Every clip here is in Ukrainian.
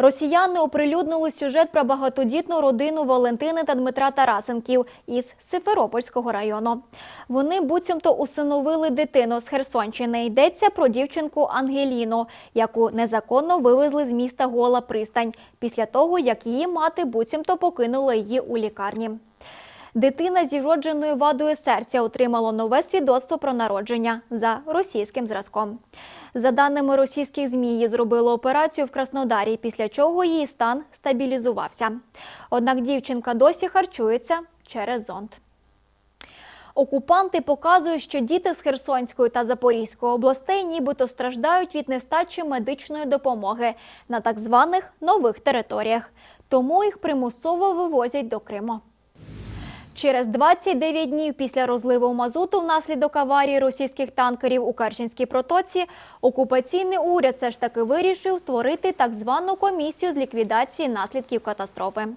Росіяни оприлюднили сюжет про багатодітну родину Валентини та Дмитра Тарасенків із Сиферопольського району. Вони буцімто усиновили дитину з Херсонщини. Йдеться про дівчинку Ангеліну, яку незаконно вивезли з міста Гола Пристань після того, як її мати буцімто покинула її у лікарні. Дитина зі вродженою вадою серця отримала нове свідоцтво про народження за російським зразком. За даними російських ЗМІ, її зробили операцію в Краснодарі, після чого її стан стабілізувався. Однак дівчинка досі харчується через зонд. Окупанти показують, що діти з Херсонської та Запорізької областей нібито страждають від нестачі медичної допомоги на так званих нових територіях. Тому їх примусово вивозять до Криму. Через 29 днів після розливу мазуту внаслідок аварії російських танкерів у Керченській протоці окупаційний уряд все ж таки вирішив створити так звану комісію з ліквідації наслідків катастрофи.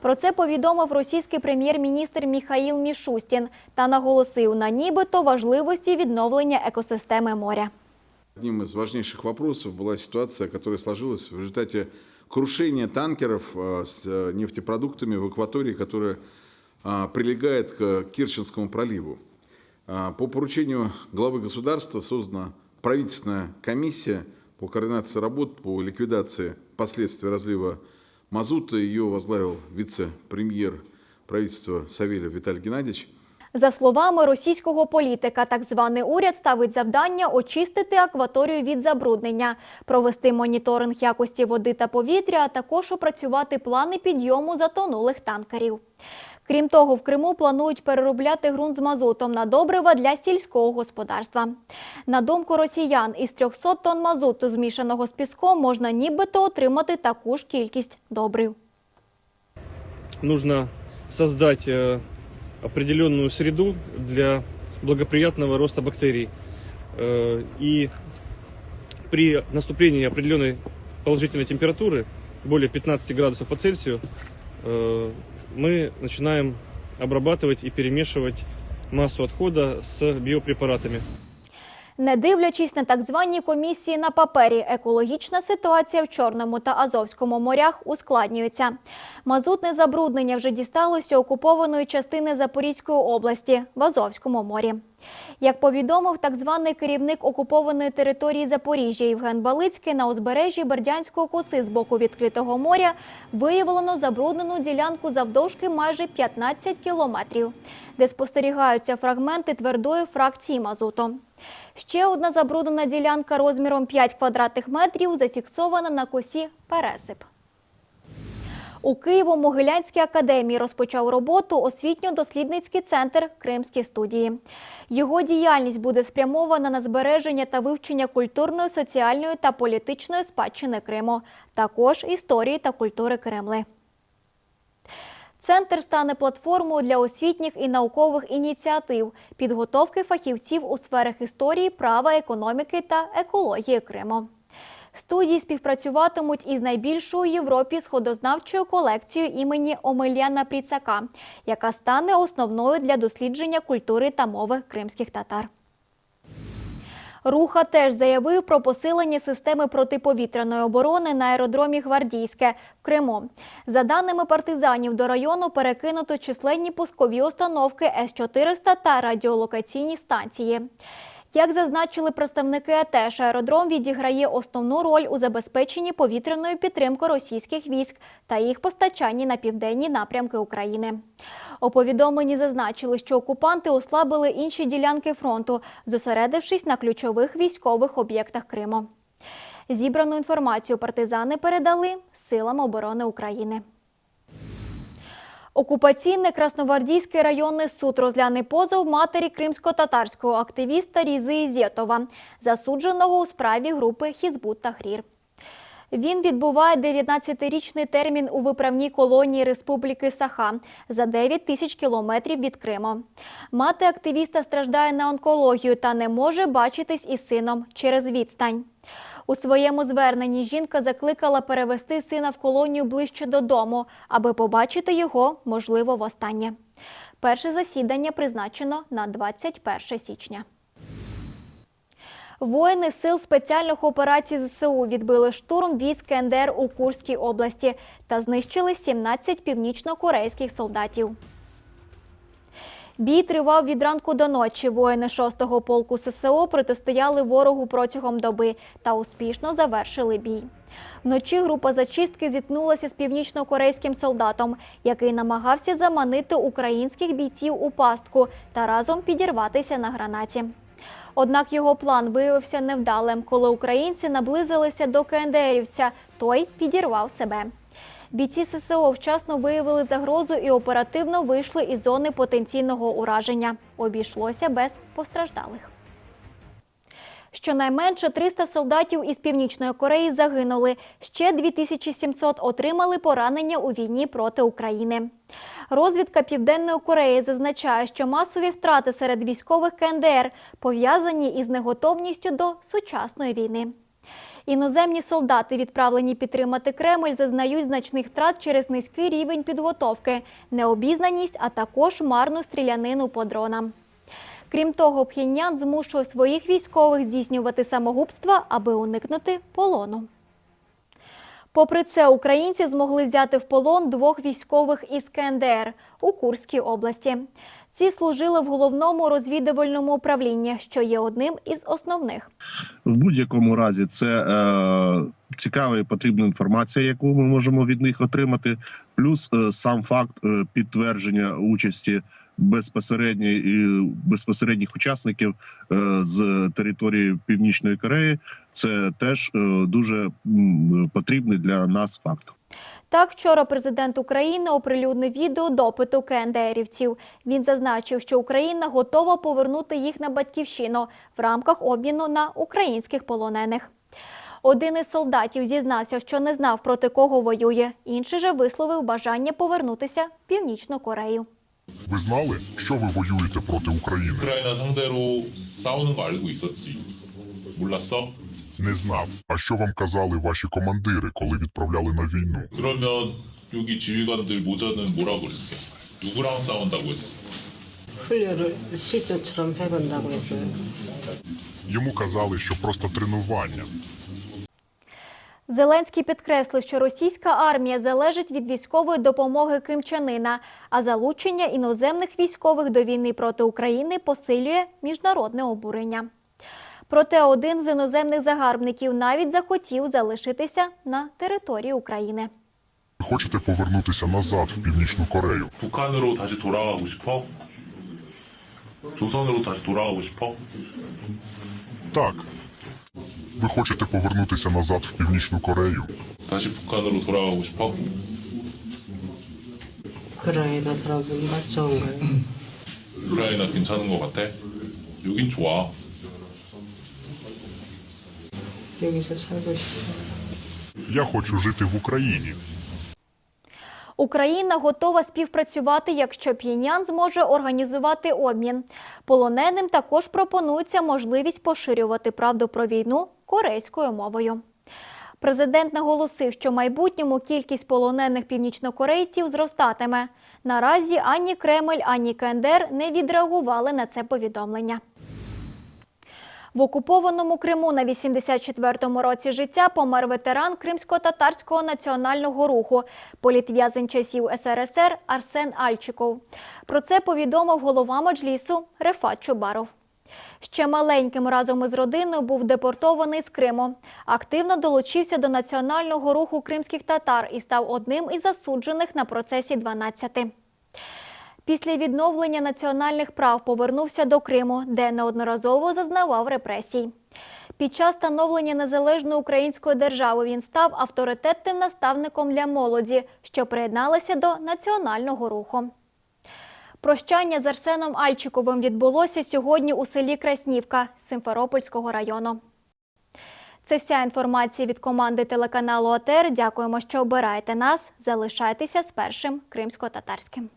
Про це повідомив російський прем'єр-міністр Міхаїл Мішустін та наголосив на нібито важливості відновлення екосистеми моря. Одним из важнейших вопросов была ситуация, которая сложилась в результате крушения танкеров э, с э, нефтепродуктами в акватории, которая а, прилегает к Керченскому проливу. По поручению главы государства создана правительственная комиссия по координации работ по ликвидации последствий разлива мазута. Ее возглавил вице-премьер правительства Савельев Виталий Геннадьевич. За словами російського політика, так званий уряд ставить завдання очистити акваторію від забруднення, провести моніторинг якості води та повітря, а також опрацювати плани підйому затонулих танкерів. Крім того, в Криму планують переробляти ґрунт з мазутом на добрива для сільського господарства. На думку росіян, із 300 тонн мазуту, змішаного з піском, можна нібито отримати таку ж кількість добрив. нужно создать э, определенную среду для благоприятного роста бактерий. Э, И при наступлении определенной положительной температуры, более 15 градусов по Цельсию, э, мы начинаем обрабатывать и перемешивать массу отхода с биопрепаратами. Не дивлячись на так звані комісії на папері, екологічна ситуація в Чорному та Азовському морях ускладнюється. Мазутне забруднення вже дісталося окупованої частини Запорізької області в Азовському морі. Як повідомив так званий керівник окупованої території Запоріжжя Євген Балицький, на узбережжі Бердянської коси з боку відкритого моря виявлено забруднену ділянку завдовжки майже 15 кілометрів, де спостерігаються фрагменти твердої фракції мазуту. Ще одна забруднена ділянка розміром 5 квадратних метрів зафіксована на косі Пересип. У Києво-Могилянській академії розпочав роботу освітньо-дослідницький центр Кримські студії. Його діяльність буде спрямована на збереження та вивчення культурної, соціальної та політичної спадщини Криму, також історії та культури Кремли. Центр стане платформою для освітніх і наукових ініціатив, підготовки фахівців у сферах історії, права, економіки та екології Криму. Студії співпрацюватимуть із найбільшою Європі сходознавчою колекцією імені Омельяна Пріцака, яка стане основною для дослідження культури та мови кримських татар. Руха теж заявив про посилення системи протиповітряної оборони на аеродромі Гвардійське в Криму. За даними партизанів, до району перекинуто численні пускові установки С-400 та радіолокаційні станції. Як зазначили представники АТЕШ, аеродром відіграє основну роль у забезпеченні повітряної підтримки російських військ та їх постачанні на південні напрямки України. У повідомленні зазначили, що окупанти ослабили інші ділянки фронту, зосередившись на ключових військових об'єктах Криму. Зібрану інформацію партизани передали Силам оборони України. Окупаційний Красногвардійський районний суд розгляне позов матері кримсько-татарського активіста Різи Ізєтова, засудженого у справі групи Хізбут Тахрір. Він відбуває 19-річний термін у виправній колонії Республіки Саха за 9 тисяч кілометрів від Криму. Мати активіста страждає на онкологію та не може бачитись із сином через відстань. У своєму зверненні жінка закликала перевести сина в колонію ближче додому, аби побачити його, можливо, востаннє. Перше засідання призначено на 21 січня. Воїни сил спеціальних операцій ЗСУ відбили штурм військ КНДР у Курській області та знищили 17 північно-корейських солдатів. Бій тривав від ранку до ночі. Воїни 6-го полку ССО протистояли ворогу протягом доби та успішно завершили бій. Вночі група зачистки зіткнулася з північно-корейським солдатом, який намагався заманити українських бійців у пастку та разом підірватися на гранаті. Однак його план виявився невдалим. Коли українці наблизилися до КНДРівця, той підірвав себе. Бійці ССО вчасно виявили загрозу і оперативно вийшли із зони потенційного ураження. Обійшлося без постраждалих. Щонайменше 300 солдатів із Північної Кореї загинули. Ще 2700 отримали поранення у війні проти України. Розвідка Південної Кореї зазначає, що масові втрати серед військових КНДР пов'язані із неготовністю до сучасної війни. Іноземні солдати, відправлені підтримати Кремль, зазнають значних втрат через низький рівень підготовки, необізнаність, а також марну стрілянину по дронам. Крім того, Пхеньян змушує своїх військових здійснювати самогубства, аби уникнути полону. Попри це, українці змогли взяти в полон двох військових із КНДР у Курській області. Ці служили в головному розвідувальному управлінні, що є одним із основних. В будь-якому разі це е, цікава і потрібна інформація, яку ми можемо від них отримати. Плюс е, сам факт е, підтвердження участі безпосередньої і безпосередніх учасників е, з території Північної Кореї. Це теж е, дуже потрібний для нас факт. Так, вчора президент України оприлюднив відео допиту КНДРівців. Він зазначив, що Україна готова повернути їх на батьківщину в рамках обміну на українських полонених. Один із солдатів зізнався, що не знав проти кого воює. Інший же висловив бажання повернутися в Північну Корею. Ви знали, що ви воюєте проти України? 우크라이나 상대로 싸우는 거 알고 있었지. 몰랐어? Не знав. А що вам казали ваші командири, коли відправляли на війну? 그러면 여기 지휘관들 모자는 뭐라고 그랬어? 누구랑 싸운다고 했어? 훈련을 실전처럼 해본다고 했어요. Йому казали, що просто тренування. Зеленський підкреслив, що російська армія залежить від військової допомоги Кимчанина, а залучення іноземних військових до війни проти України посилює міжнародне обурення. Проте один з іноземних загарбників навіть захотів залишитися на території України. Ви хочете повернутися назад в Північну Корею? 북한으로 다시 돌아가고 싶어? 조선으로 다시 돌아가고 싶어? Так. Ви хочете повернутися назад в Північну Корею? 다시 북한으로 돌아가고 싶어? 우크라이나 사람들은 맞죠? 우크라이나 괜찮은 거 같아? 여긴 좋아. 여기서 살고 싶어요. Я хочу жити в Україні. Україна готова співпрацювати, якщо П'єньян зможе організувати обмін. Полоненим також пропонується можливість поширювати правду про війну корейською мовою. Президент наголосив, що в майбутньому кількість полонених північнокорейців зростатиме. Наразі ані Кремль, ані КНДР не відреагували на це повідомлення. В окупованому Криму на 84-му році життя помер ветеран Кримсько-татарського національного руху, політв'язень часів СРСР Арсен Альчиков. Про це повідомив голова Меджлісу Рефат Чубаров. Ще маленьким разом із родиною був депортований з Криму. Активно долучився до національного руху кримських татар і став одним із засуджених на процесі 12. Після відновлення національних прав повернувся до Криму, де неодноразово зазнавав репресій. Під час становлення незалежної української держави він став авторитетним наставником для молоді, що приєдналася до національного руху. Прощання з Арсеном Альчиковим відбулося сьогодні у селі Краснівка Симферопольського району. Це вся інформація від команди телеканалу ОТР. Дякуємо, що обираєте нас. Залишайтеся з першим кримсько-татарським.